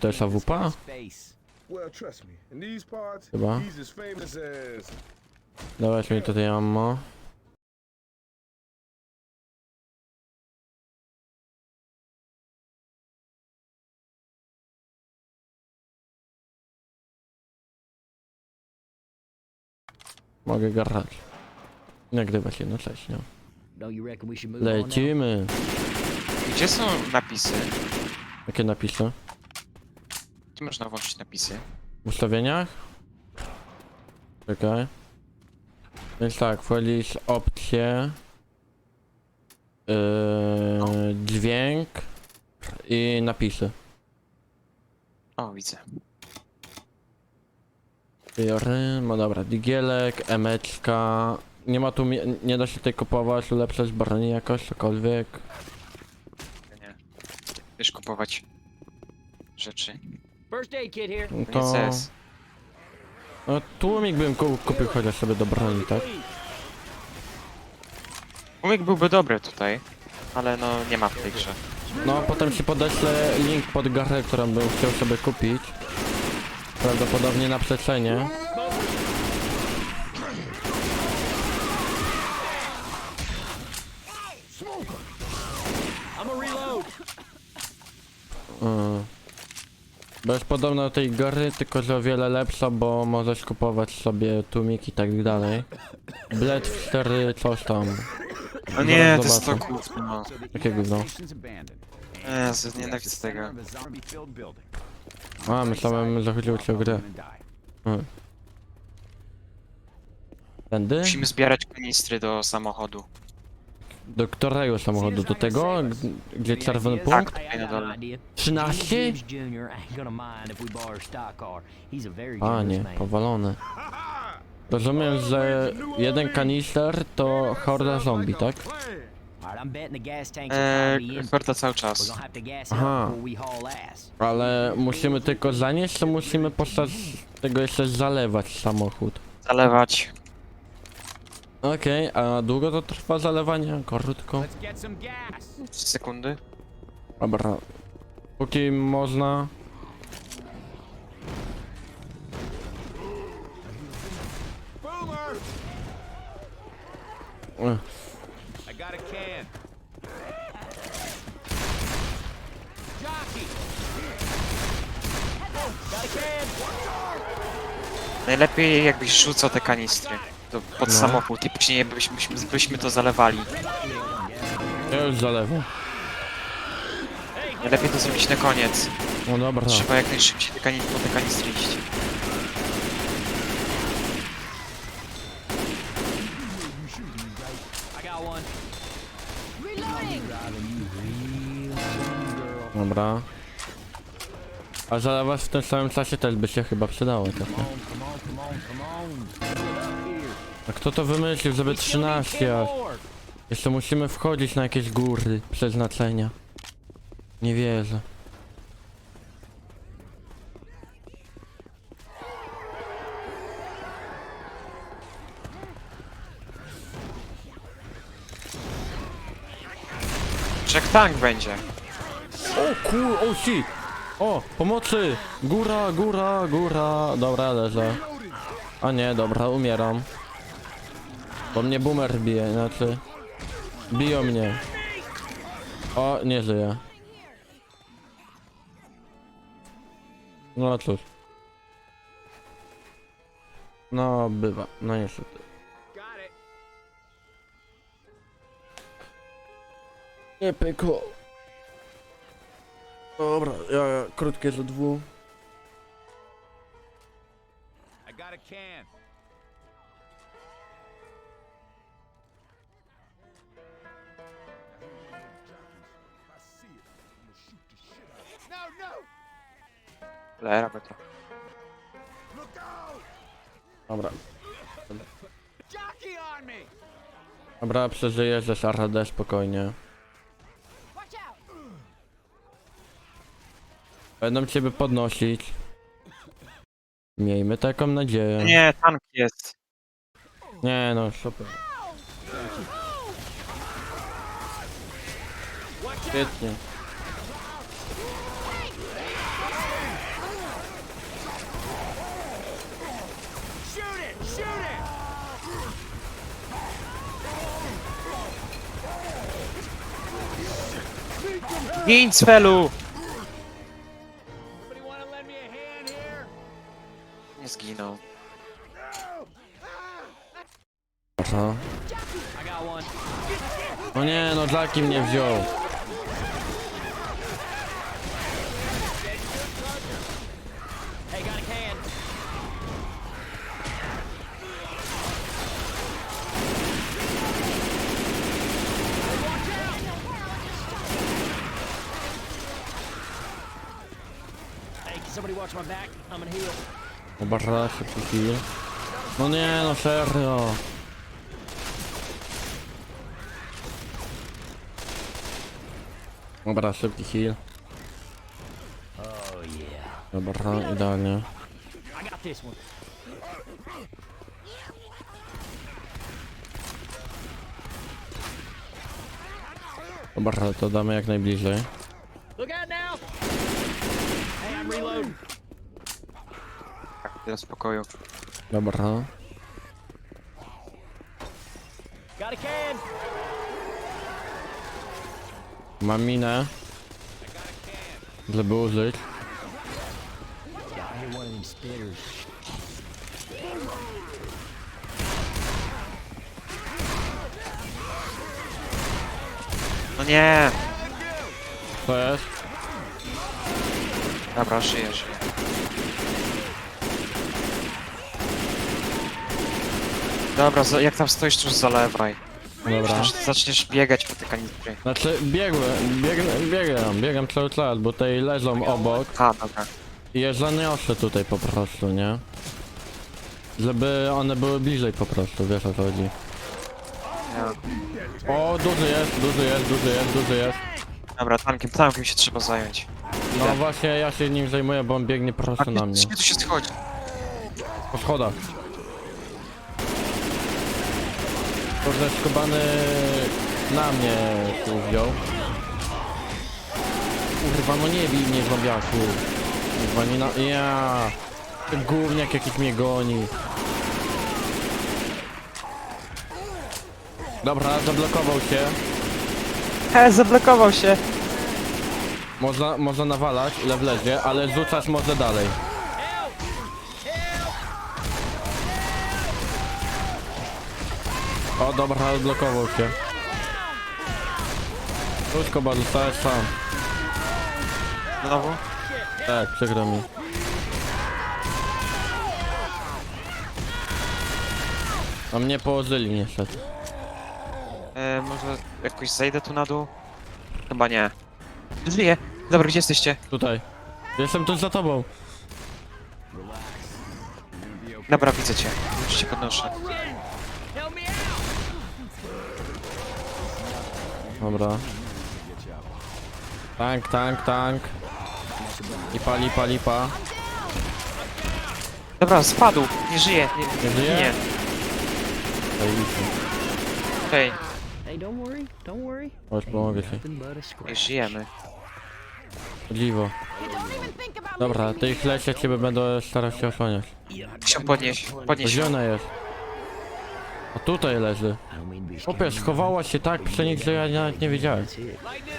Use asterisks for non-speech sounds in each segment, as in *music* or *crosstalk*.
To this AWP? Chyba. Dawać mi tutaj ammo. Mogę grać. Nagrywać jednocześnie. Lecimy. Gdzie są napisy? Jakie napisy? Gdzie można włączyć napisy? W ustawieniach? Czekaj. Więc tak, wchodzisz opcje. Yy, dźwięk i napisy. O, widzę. Ry, no dobra, digielek, emeczka. Nie ma tu, nie da się tutaj kupować, ulepszać broni jakoś, cokolwiek. Wiesz kupować rzeczy. First aid kit here. No To to... CS. No tłumik bym ku- kupił chociaż sobie do broni, tak? Umyk byłby dobry tutaj, ale no nie ma w tej grze. No, potem ci podeślę link pod garę, którą bym chciał sobie kupić. Prawdopodobnie na przecenie. I'm a reload. Mm. Bo jest podobna do tej gary, tylko że o wiele lepsza, bo możesz kupować sobie tłumik i tak dalej. Bled 4 coś tam. No nie, to jest to zobaczę. gówno. So the Jakie gówno? Jezu, the nienawidzę tego. a myślałem, że chodziło ci o grę. Tędy? Musimy zbierać kanistry do samochodu. Do którego samochodu? Do tego? Gdzie czerwony Tak. punkt? Hey, I got an idea. 13? James Jr. ain't gonna mind if we borrow a nie, man. powalone. Rozumiem, że jeden kanister to horda zombie, tak? Eee, korta cały czas. Aha. Ale musimy tylko zanieść, czy musimy podczas tego jeszcze zalewać samochód? Zalewać. Okej, a długo to trwa zalewanie? Krótko. Let's get some gas. 3 sekundy. Dobra. Póki można. Boomer! Ech, I got a can. Jockey. Got a can. Najlepiej jakbyś rzucał te kanistry do, pod No. samochód i później byśmy, byśmy, byśmy to zalewali. Ja już zalewam. Najlepiej to zrobić na koniec. No dobra. Trzeba jak najszybciej te kani po te kanistry iść. Dobra. A zalewać w tym samym czasie też by się chyba przydało trochę. A kto to wymyślił, żeby 13 aż? Jeszcze musimy wchodzić na jakieś góry przeznaczenia. Nie wierzę. Jack Tank będzie. O kur... o si! O! Pomocy! Góra, góra, góra! Dobra, leżę. A nie, dobra, umieram. Bo mnie boomer bije, znaczy... Biją mnie. O, nie żyję. No cóż. No, bywa. No niestety. Nie pykło. Dobra, ja, ja krótkie ze dwóch. I got a can. Ale robię to. Dobra. Dobra, przeżyję ze Sharadę spokojnie. Będą ciebie podnosić. Miejmy taką nadzieję. Nie, tank jest. Nie no, super. Świetnie. Hand here? Nie zginął. One. No nie, no Jackie mnie wziął. Hey, got a can. Hey, can somebody watch my back? I'm gonna heal. Dobra, szybki kill. No nie, no serio. Dobra, szybki heal. Oh yeah. Dobra, idealnie. I got this one. Dobra, to damy jak najbliżej. Hey, I'm reloading. Tyle spokoju. Dobra. Got a can. Mam minę. Żeby użyć. Yeah, I hear one of them spitters. No nie! To jest? Dobra, żyję, żyję. Dobra, za- jak tam stoisz, to już zalewaj. Dobra. Już zaczniesz biegać po te kanistry. Znaczy, biegłem, biegnę, biegam, biegam cały czas, bo tutaj leżą obok A, dobra. i je zaniosę tutaj po prostu, nie? Żeby one były bliżej po prostu, wiesz o co chodzi. Ja. O, duży jest, duży jest, duży jest, duży jest. Dobra, tankiem, tankiem się trzeba zająć. No właśnie, ja się nim zajmuję, bo on biegnie prostu na mnie. gdzie tu się schodzi? Po schodach. Kurde, skubany na mnie tu wziął. Kurwa, no nie bij mnie, zombiaku. Kurwa, nie na... Ja. Ten Gówniak jakiś mnie goni. Dobra, zablokował się. He, zablokował się! Można, można nawalać, ile wlezie, ale rzucać może dalej. O, dobra, odblokował się. Krótko, bo zostałeś sam. Znowu? Tak, przykro mi. A mnie położyli niestety. E, może jakoś zejdę tu na dół? Chyba nie. Żyję! Dobra, gdzie jesteście? Tutaj. Jestem tu za tobą. Dobra, widzę cię. Już cię podnoszę. Dobra. Tank, tank, tank. Lipa, lipa, lipa. Dobra, spadł! Nie żyje! Nie, Nie żyje? Okej, don't worry, don't worry. Chodź, pomogę ci. Żyjemy. Dziwo. Dobra, ty ich leć, ja ciebie będę starał się osłaniać. Się podnieść, podnieść. Gdzie ona jest? A tutaj leży. Chłopie, schowała się tak przy nich, że ja nawet nie wiedziałem.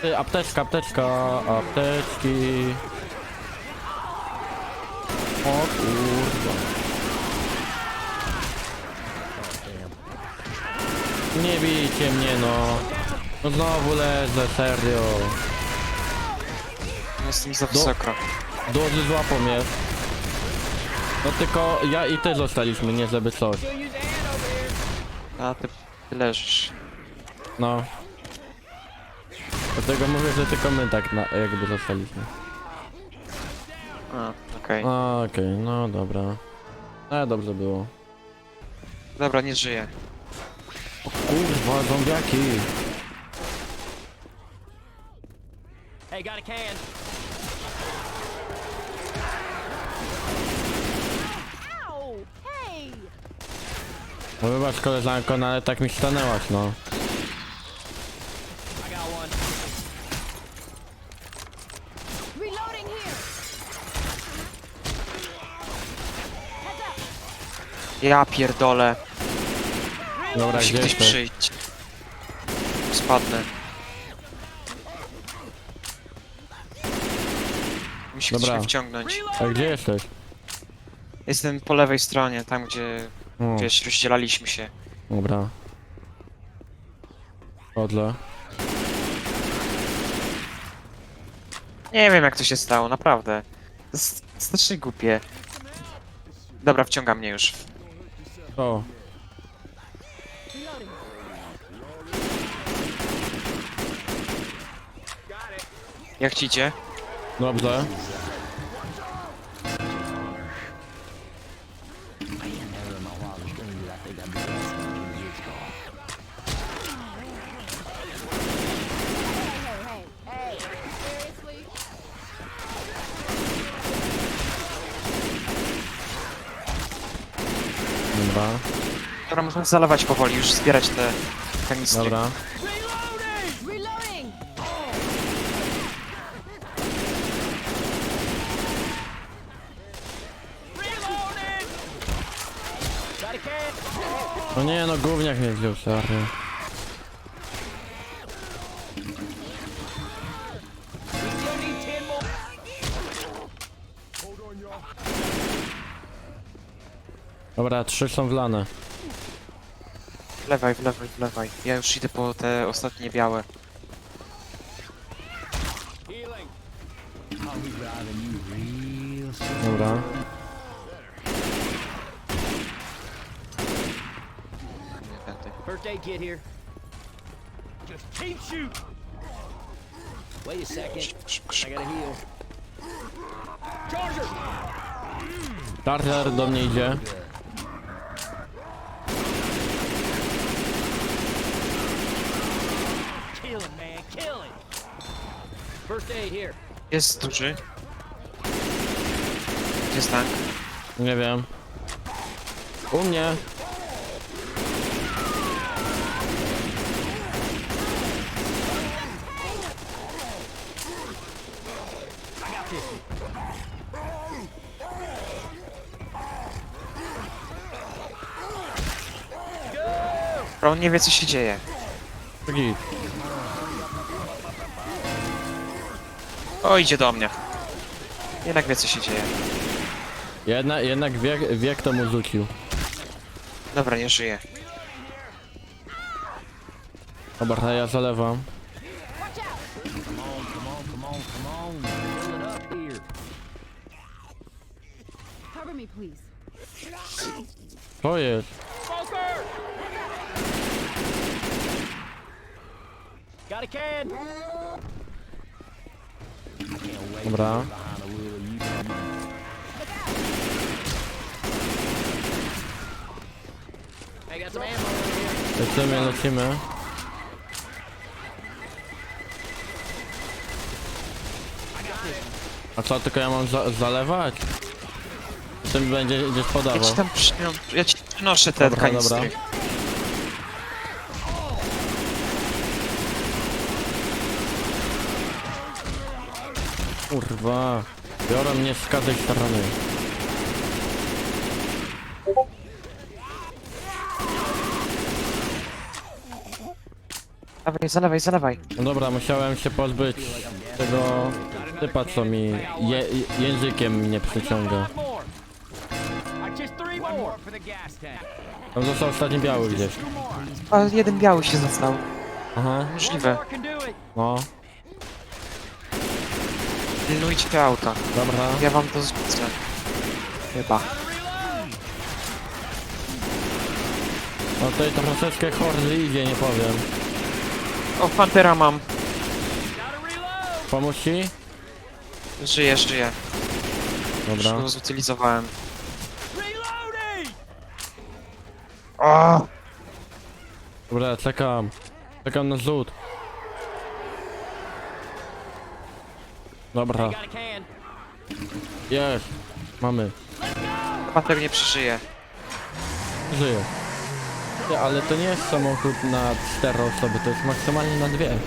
Ty, apteczka, apteczka, apteczki. O. Nie bijcie mnie no. No znowu leżę, serio. Jestem za wysoko. Duży złapał mnie. No tylko ja i ty zostaliśmy, nie żeby coś. A ty, leżysz. No. Dlatego mówię, że tylko my tak na, jakby zostaliśmy. A, okej. Okej, no dobra. E, dobrze było. Dobra, nie żyję. Kurwa, zombiaki. Hey, got a can. Ow! Hey! No wybacz koleżanko, no ale tak mi stanęłaś, no. I got one. Reloading here! Ja pierdolę. Dobra, Musi gdzie ktoś jesteś? przyjść. Spadnę. musi Dobra. się wciągnąć. A gdzie jesteś? Jestem po lewej stronie, tam gdzie, O, wiesz, rozdzielaliśmy się. dobra. Odle. Nie wiem jak to się stało, naprawdę. To jest strasznie głupie. Dobra, wciąga mnie już. O, Reloading. Jak ci idzie? dobrze. Never in my wildest dreams did I think I'd be dancing in a used car. Hey, hey, hey. Seriously? Dobra, Dobra, można zalewać powoli, już zbierać te kanistry. dobra. Reloading! Reloading! Got a can. No nie no, gówniak mnie wziął, sorry. Dobra, trzy są wlane. Wlewaj, wlewaj, wlewaj. Ja już idę po te ostatnie białe. Dobra. Nie aid kit here. Just keep shooting. Wait a second. I gotta heal. Charger! Charger do mnie idzie. Kill him, man. Kill him. First aid here. Jest duży. Jest tank? Nie wiem. U mnie. Bro, on nie wie co się dzieje. Git. O, idzie do mnie. Jednak wie co się dzieje. Jedna, jednak wie, wie kto mu rzucił. Dobra, nie żyje. Dobra, ja zalewam. Cover me, please. To jest. Smoker! Got a can. Can't wait Dobra. to be behind the wheel of you come on. I got some ammo over here. Lecimy, lecimy. A co, tylko ja mam za zalewać? Tym będzie gdzieś Ja podawał. ci tam. Ja ci przynoszę te Dobra, dobra. Kurwa. Biorą mnie z każdej strony. Dawaj, zalewaj, zalewaj. No dobra, musiałem się pozbyć tego typa, co mi je, językiem nie przyciąga. Tam został ostatni biały gdzieś. A jeden biały się został. Aha, Możliwe. No, Pilnujcie auta. dobra. Ja wam to zrzucę. Chyba. No tutaj troszeczkę hordy idzie, nie powiem. O, Pantera mam. Pomóż ci? Żyje, żyje. Już Dobra. go zutylizowałem. Reloading. O! Dobra, czekam. Czekam na zrzut. Dobra, jest. Mamy. Panter nie przeżyje. Żyję. Nie, ale to nie jest samochód na cztery osoby, to jest maksymalnie na dwie.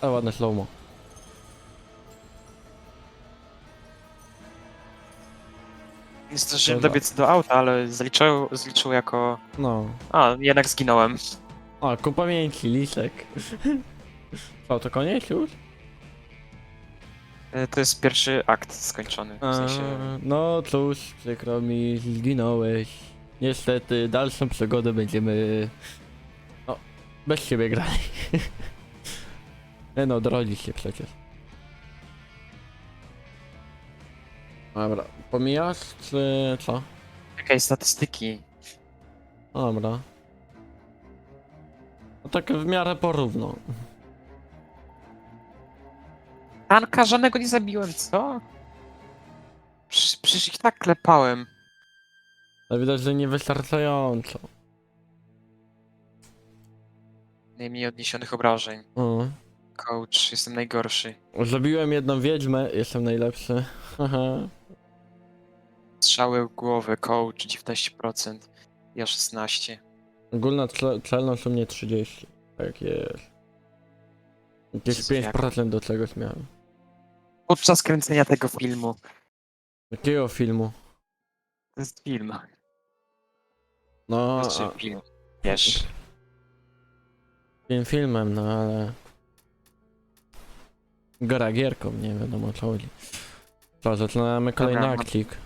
Ale ładne slowmo. Nie zdążyłem Dobra. dobiec do auta, ale zliczył, zliczył jako... No. A, jednak zginąłem. A, ku pamięci, lisek. Co, to koniec już? E, To jest pierwszy akt skończony. W sensie... No cóż, przykro mi, zginąłeś. Niestety, dalszą przygodę będziemy... No, bez ciebie grali. *laughs* Nie no, drodzi się przecież. Dobra, pomijasz, czy co? Czekaj, statystyki. Dobra. No tak w miarę porówno. Tanka żadnego nie zabiłem, co? Przecież, przecież ich tak klepałem. No widać, że niewystarczająco. Najmniej odniesionych obrażeń. O. Coach, jestem najgorszy. Zabiłem jedną wiedźmę, jestem najlepszy. Haha. Strzały w głowę, coach 19%. Ja 16. Ogólna celność u mnie 30. Tak jest. Jakieś Jezu, jak- 5% do czegoś miałem. Podczas kręcenia tego filmu. Jakiego filmu? To jest film. No, Znaczy a, film. Wiesz. film filmem, no ale... Gra gierką, nie wiadomo co chodzi. Co, zaczynamy kolejny Dobra, no- akcik.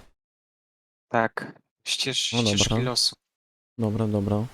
Tak. Ścież, No dobra. ścieżki losu. Dobra, dobra.